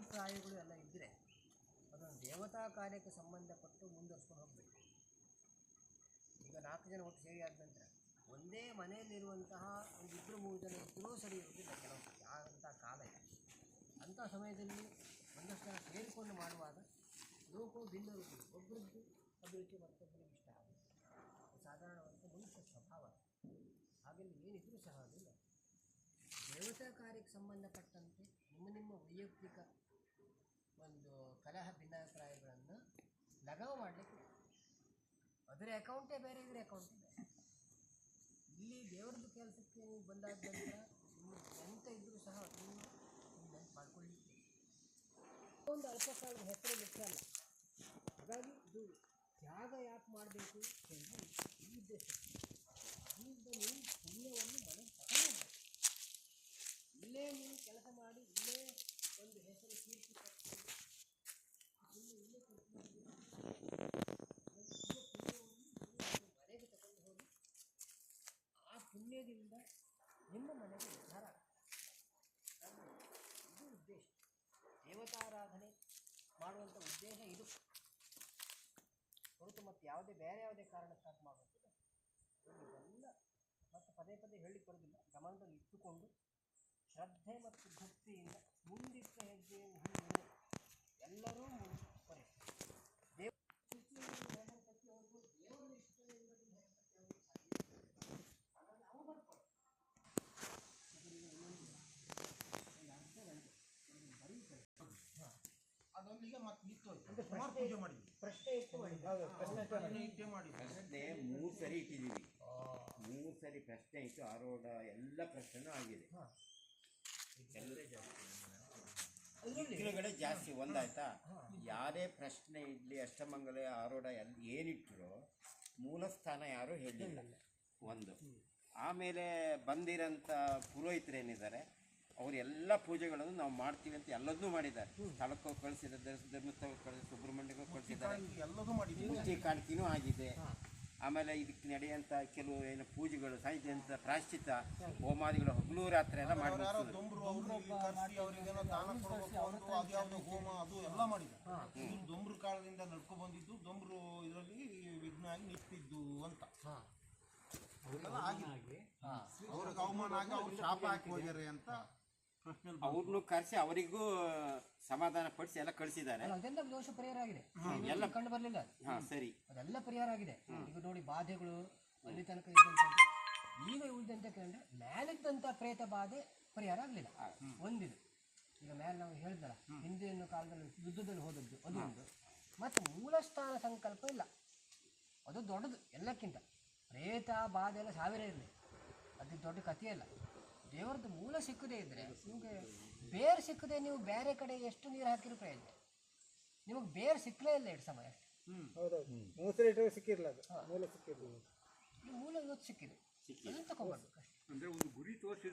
ಭಿನ್ನಾಭಿಪ್ರಾಯಗಳು ಎಲ್ಲ ಇದ್ದರೆ ಅದನ್ನು ದೇವತಾ ಕಾರ್ಯಕ್ಕೆ ಸಂಬಂಧಪಟ್ಟು ಮುಂದುವರ್ಸ್ಕೊಂಡು ಹೋಗಬೇಕು. ಈಗ ನಾಲ್ಕು ಜನ ಒಟ್ಟು ಸೇರಿ ಆದ ನಂತರ ಒಂದೇ ಮನೆಯಲ್ಲಿರುವಂತಹ ಒಂದು ಇಬ್ಬರು ಮೂರು ಜನ ಇದ್ದರೂ ಸರಿ ಇರುವುದಿಲ್ಲ ಕೆಲವು ಆದಂತಹ ಕಾಲ ಇದೆ. ಅಂಥ ಸಮಯದಲ್ಲಿ ಒಂದಷ್ಟು ಜನ ಸೇರಿಕೊಂಡು ಮಾಡುವಾಗ ಲೋಕವು ಭಿನ್ನರು ಒಬ್ಬರದ್ದು ಅಭಿರುಚಿ, ಮತ್ತೊಬ್ಬರಿಗೆ ಇಷ್ಟ ಆಗುತ್ತೆ ಸಾಧಾರಣವಾದ ಮನುಷ್ಯ ಸ್ವಭಾವ. ಹಾಗೆಲ್ಲ ಏನಿದ್ರೂ ಸಹ ಅದಿಲ್ಲ. ದೇವತಾ ಕಾರ್ಯಕ್ಕೆ ಸಂಬಂಧಪಟ್ಟಂತೆ ನಿಮ್ಮ ನಿಮ್ಮ ವೈಯಕ್ತಿಕ ಲಗಾವ್ ಮಾಡಲಿಕ್ಕೆ ಅದರ ಅಕೌಂಟೇ ಬೇರೆ ಇದ್ರ ಅಕೌಂಟ್ ಬೇರೆ ಇಲ್ಲಿ ದೇವ್ರದ್ದು ಕೆಲಸಕ್ಕೆ ನೀವು ಬಂದಾದ ನಿಮ್ಮ ಎಂತ ಇದ್ದರೂ ಸಹ ನೀವು ನೆನಪು ಮಾಡ್ಕೊಳ್ಳಿಕ್ಕೆ. ಒಂದು ಅಲ್ಪಕಾಲದ ಹೆಸರು ಮುಖ್ಯ ಅಲ್ಲ. ಹಾಗಾಗಿ ಇದು ತ್ಯಾಗ ಯಾಕೆ ಮಾಡಬೇಕು ಎಂದು ಈ ಉದ್ದೇಶ. ನೀವು ಪುಣ್ಯವನ್ನು ಮನೆಗೆ ತಗೊಂಡು ಇಲ್ಲೇ ನೀವು ಕೆಲಸ ಮಾಡಿ, ಇಲ್ಲೇ ಒಂದು ಹೆಸರು ಕೀರ್ತಿ ಪಡ್ಕೊಂಡು ಇಲ್ಲೇ ಇಲ್ಲೇ ಕೂತ್ಕೊಂಡು ಅದು ಇಲ್ಲೇ ಪುಣ್ಯವನ್ನು ನೀವು ನಿಮ್ಮ ಮನೆಗೆ ತಗೊಂಡು ಹೋಗಿ ಆ ನಿಮ್ಮ ಮನೆಗೆ ಉದ್ಧಾರ ಇದು ಉದ್ದೇಶ. ದೇವತಾರಾಧನೆ ಮಾಡುವಂಥ ಉದ್ದೇಶ ಇದು. ಹೊರತು ಮತ್ತು ಯಾವುದೇ, ಬೇರೆ ಯಾವುದೇ ಕಾರಣಕ್ಕಾಗಿ ಮಾಡುವಂಥದ್ದು ಇದೆಲ್ಲ ಮತ್ತು ಪದೇ ಪದೇ ಹೇಳಿ ಬರೋದಿಲ್ಲ ಗಮನದಲ್ಲಿ ಇಟ್ಟುಕೊಂಡು ಶ್ರದ್ಧೆ ಮತ್ತು ಭಕ್ತಿಯಿಂದ ಸುಮಾರು ಪೂಜೆ ಮಾಡಿದ್ವಿ. ಪ್ರಶ್ನೆ ಮಾಡಿದ್ದು. ಪ್ರಶ್ನೆ ಇಟ್ಟೇ ಮಾಡಿದ್ವಿ. ಪ್ರಶ್ನೆ ಮೂರು ಸರಿ ಇಟ್ಟಿದ್ದೀವಿ. ಮೂರು ಸರಿ ಪ್ರಶ್ನೆ ಇಟ್ಟು ಆರೋಡ ಎಲ್ಲ ಪ್ರಶ್ನೆನೂ ಆಗಿದೆ. ಹಾ. ಎಲ್ಲ ಅದರಲ್ಲಿ ಕೆಳಗಡೆ ಜಾಸ್ತಿ ಒಂದಾಯ್ತಾ. ಯಾರೇ ಪ್ರಶ್ನೆ ಇಡ್ಲಿ ಅಷ್ಟಮಂಗಲ ಆರೋಡ ಎಲ್ಲ ಏನಿಟ್ಟರು ಮೂಲ ಸ್ಥಾನ ಯಾರು ಹೇಳಿಲ್ಲ. ಒಂದು. ಆಮೇಲೆ ಬಂದಿರೋಂಥ ಪುರೋಹಿತರೇನಿದ್ದಾರೆ ಅವ್ರು ಎಲ್ಲ ಪೂಜೆಗಳನ್ನು ನಾವು ಮಾಡ್ತೀವಿ ಅಂತ ಎಲ್ಲದನ್ನೂ ಮಾಡಿದ್ದಾರೆ. ಸ್ಥಳಕ್ಕೂ ಕಳಿಸಿದ್ದಾರೆ ಧರ್ಮಸ್ಥಳ ಕಳಿಸಿ ಸುಬ್ರಹ್ಮಣ್ಯಕ್ಕೂ ಕಳಿಸಿದ್ದಾರೆ. ಎಲ್ಲದೂ ಮುಚ್ಚಿ ಕಾಣಿಕೆನೂ ಆಗಿದೆ. ಆಮೇಲೆ ಇದಕ್ಕೆ ನಡೆಯುವಂಥ ಕೆಲವು ಏನು ಪೂಜೆಗಳು ಸಾಹಿತ್ಯ ಅಂತ ಪ್ರಾಶ್ಚಿತ ಹೋಮಾದಿಗಳು ಹಗಲು ರಾತ್ರಿ ಎಲ್ಲ ಮಾಡಿ ಅವ್ರು ಯಾರೋ ಮುಗ್ಸಿದ್ರು. ದೊಂಬ್ರು ಅವ್ರು ಇಲ್ಲಿ ಕರ್ಸಿ ಅವ್ರಿಗೇನೋ ದಾನ ಕೊಡ್ಬೇಕು ಅಂದ್ರು ಅದು ಯಾವ್ದೋ ಹೋಮ ಅದು ಎಲ್ಲ ಮಾಡಿದ್ದಾರೆ. ಇದು ದೊಂಬ್ರು ಕಾಲದಿಂದ ನಡ್ಕೊ ಬಂದಿದ್ದು ದೊಂಬ್ರು ಇದರಲ್ಲಿ ವಿಘ್ನ ಆಗಿ ನಿಂತಿದ್ದು ಅಂತ. ಅವ್ರಿಗೆ ಅವಮಾನ ಆಗಿ ಅವ್ರು ಶಾಪ ಹಾಕಿ ಹೋಗ್ಯಾರೆ ಅಂತ ಅವ್ರನ್ನೂ ಕರೆಸಿ ಅವರಿಗೂ ಸಮಾಧಾನ ಪಡಿಸಿ ಎಲ್ಲ ಕಳಿಸಿದ್ದಾರೆ. ಅಲ್ಲ ಅದೆಲ್ಲ ದೋಷ ಪರಿಹಾರ ಆಗಿದೆ ಎಲ್ಲ ಕಂಡು ಬರಲಿಲ್ಲ. ಹಾ ಸರಿ. ಅದೆಲ್ಲ ಪರಿಹಾರ ಆಗಿದೆ ಈಗ ನೋಡಿ ಬಾಧೆಗಳು ಅಲ್ಲಿ ತನಕ ಇದ್ದಂಥದ್ದು ಈಗ ಉಳಿದಂತ ಕೇಳಿದ್ರೆ ಮೇಲಿದ್ದಂಥ ಪ್ರೇತ ಬಾಧೆ ಪರಿಹಾರ ಆಗಲಿಲ್ಲ. ಒಂದಿದೆ. ಈಗ ಮೇಲೆ ನಾವು ಹೇಳಿದಲ್ಲ ಹಿಂದಿನ ಕಾಲದಲ್ಲಿ ಯುದ್ಧದಲ್ಲಿ ಹೋದದ್ದು ಅದು ಒಂದು. ಮತ್ತು ಮೂಲಸ್ಥಾನ ಸಂಕಲ್ಪ ಇಲ್ಲ. ಅದು ದೊಡ್ಡದು ಎಲ್ಲಕ್ಕಿಂತ. ಪ್ರೇತ ಬಾಧೆ ಎಲ್ಲ ಸಾವಿರ ಇರಲಿ. ಅದು ದೊಡ್ಡ ಕಥೆಯಲ್ಲ ದೇವರದ್ದು ಮೂಲ ಸಿಕ್ಕದೇ ಇದ್ದರೆ ನಿಮಗೆ ಬೇರ್ ಸಿಕ್ಕದೆ ನೀವು ಬೇರೆ ಕಡೆ ಎಷ್ಟು ನೀರು ಹಾಕಿರೋ ಪ್ರಯೋಜನ. ನಿಮಗೆ ಬೇರ್ ಸಿಕ್ಕಲೇ ಇಲ್ಲ ಎರಡು ಸಮಯ ಹೌದೌದು ಮೂವತ್ತು ಲೀಟರ್ ಸಿಕ್ಕಿರಲ್ಲ ಅದು. ಮೂಲ ಸಿಕ್ಕಿರಲಿಲ್ಲ. ಈ ಮೂಲ ಇವತ್ತು ಸಿಕ್ಕಿದೆ. ಅದನ್ನು ತಗೊಂಡ್ಬರ್ಬೇಕು ಅಷ್ಟೇ.